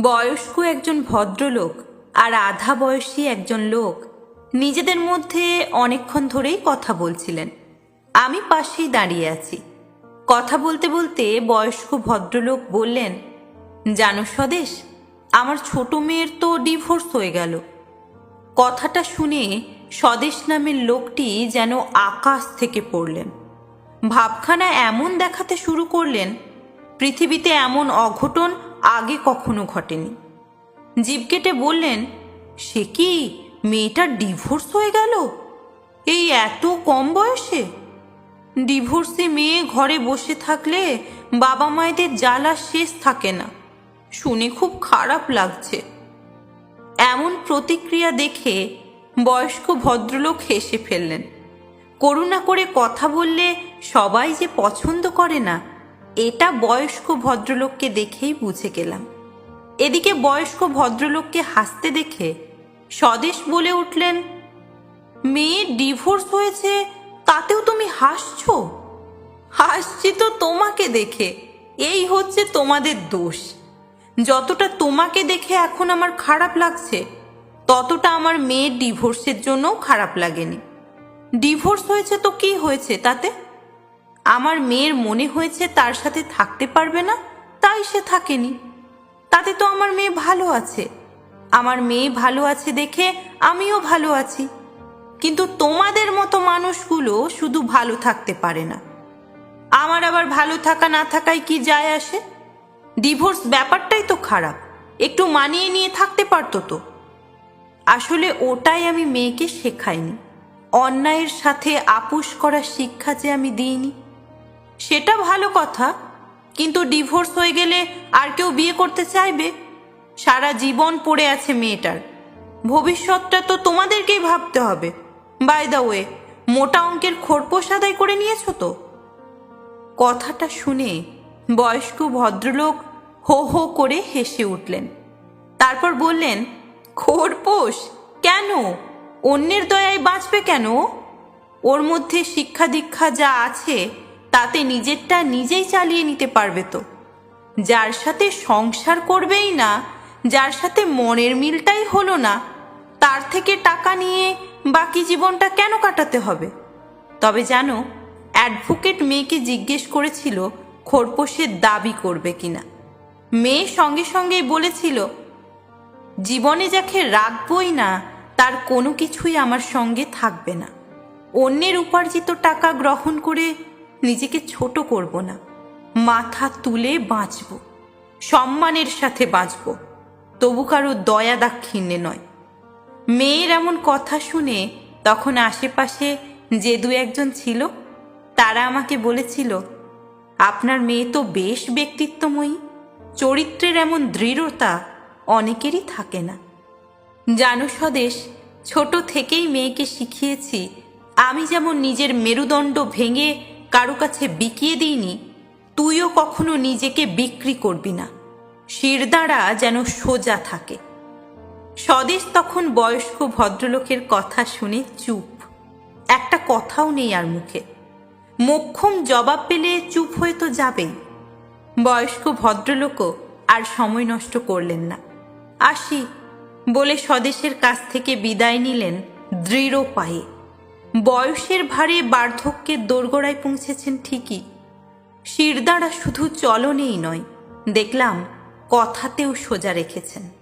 বয়স্ক একজন ভদ্রলোক আর আধা বয়সী একজন লোক নিজেদের মধ্যে অনেকক্ষণ ধরেই কথা বলছিলেন। আমি পাশেই দাঁড়িয়ে আছি। কথা বলতে বলতে বয়স্ক ভদ্রলোক বললেন, জানো স্বদেশ, আমার ছোট মেয়ের তো ডিভোর্স হয়ে গেল। কথাটা শুনে স্বদেশ নামের লোকটি যেন আকাশ থেকে পড়লেন। ভাবখানা এমন দেখাতে শুরু করলেন, পৃথিবীতে এমন অঘটন আগে কখনো ঘটেনি। জিভ কেটে বললেন, সে কি মেয়েটার ডিভোর্স হয়ে গেল? এই এত কম বয়সে? ডিভোর্সে মেয়ে ঘরে বসে থাকলে বাবা মায়েদের জ্বালা শেষ থাকে না। শুনে খুব খারাপ লাগছে। এমন প্রতিক্রিয়া দেখে বয়স্ক ভদ্রলোক হেসে ফেললেন। করুণা করে কথা বললে সবাই যে পছন্দ করে না এটা বয়স্ক ভদ্রলোককে দেখেই বুঝে গেলাম। এদিকে বয়স্ক ভদ্রলোককে হাসতে দেখে স্বদেশ বলে উঠলেন, মেয়ে ডিভোর্স হয়েছে, তাতেও তুমি হাসছো? হাসছি তো তোমাকে দেখে, এই হচ্ছে তোমাদের দোষ। যতটা তোমাকে দেখে এখন আমার খারাপ লাগছে, ততটা আমার মেয়ের ডিভোর্সের জন্যও খারাপ লাগেনি। ডিভোর্স হয়েছে তো কি হয়েছে তাতে? আমার মেয়ের মনে হয়েছে তার সাথে থাকতে পারবে না, তাই সে থাকেনি। তাতে তো আমার মেয়ে ভালো আছে। আমার মেয়ে ভালো আছে দেখে আমিও ভালো আছি। কিন্তু তোমাদের মতো মানুষগুলো শুধু ভালো থাকতে পারে না। আমার আবার ভালো থাকা না থাকায় কি যায় আসে? ডিভোর্স ব্যাপারটাই তো খারাপ। একটু মানিয়ে নিয়ে থাকতে পারতো তো। আসলে ওটাই আমি মেয়েকে শেখাইনি। অন্যায়ের সাথে আপোষ করার শিক্ষা যে আমি দিইনি। সেটা ভালো কথা, কিন্তু ডিভোর্স হয়ে গেলে আর কেউ বিয়ে করতে চাইবে? সারা জীবন পড়ে আছে মেয়েটার। ভবিষ্যৎটা তো তোমাদেরকেই ভাবতে হবে। বাই দা ওয়ে মোটা অঙ্কের খোরপোশ আদায় করে নিয়েছো তো? কথাটা শুনে বয়স্ক ভদ্রলোক হো হো করে হেসে উঠলেন। তারপর বললেন, খোরপোশ? কেন? অন্যের দয়ায় বাঁচবে কেন? ওর মধ্যে শিক্ষা দীক্ষা যা আছে তাতে নিজেরটা নিজেই চালিয়ে নিতে পারবে তো। যার সাথে সংসার করবেই না, যার সাথে মনের মিলটাই হলো না, তার থেকে টাকা নিয়ে বাকি জীবনটা কেন কাটাতে হবে? তবে জানো, অ্যাডভোকেট মেয়েকে জিজ্ঞেস করেছিল খোরপোশের দাবি করবে কিনা। মেয়ে সঙ্গে সঙ্গেই বলেছিল, জীবনে যাকে রাখবই না, তার কোনো কিছুই আমার সঙ্গে থাকবে না। অন্যের উপার্জিত টাকা গ্রহণ করে নিজেকে ছোট করব না। মাথা তুলে বাঁচব। সম্মানের সাথে বাঁচব। তবু কারও দয়া দাক্ষিণ্যে নয়। মেয়ের এমন কথা শুনে তখন আশেপাশে যে দু একজন ছিল, তারা আমাকে বলেছিল, আপনার মেয়ে তো বেশ ব্যক্তিত্বময়ী। চরিত্রের এমন দৃঢ়তা অনেকেরই থাকে না। জানো স্বদেশ, ছোট থেকেই মেয়েকে শিখিয়েছি, আমি যেমন নিজের মেরুদণ্ড ভেঙে কারও কাছে বিকিয়ে দিইনি, তুইও কখনো নিজেকে বিক্রি করবি না। শিরদাঁড়া যেন সোজা থাকে। স্বদেশ তখন বয়স্ক ভদ্রলোকের কথা শুনে চুপ। একটা কথাও নেই আর মুখে। মোক্ষম জবাব পেলে চুপ হয়ে তো যাবেই। বয়স্ক ভদ্রলোকও আর সময় নষ্ট করলেন না। আসি বলে স্বদেশের কাছ থেকে বিদায় নিলেন দৃঢ় পায়ে। বয়সের ভারে বার্ধক্যের দোরগোড়ায় পৌঁছেছেন ঠিকই। শিরদাঁড়া শুধু চলনেই নয় দেখলাম কথাতেও সোজা রেখেছেন।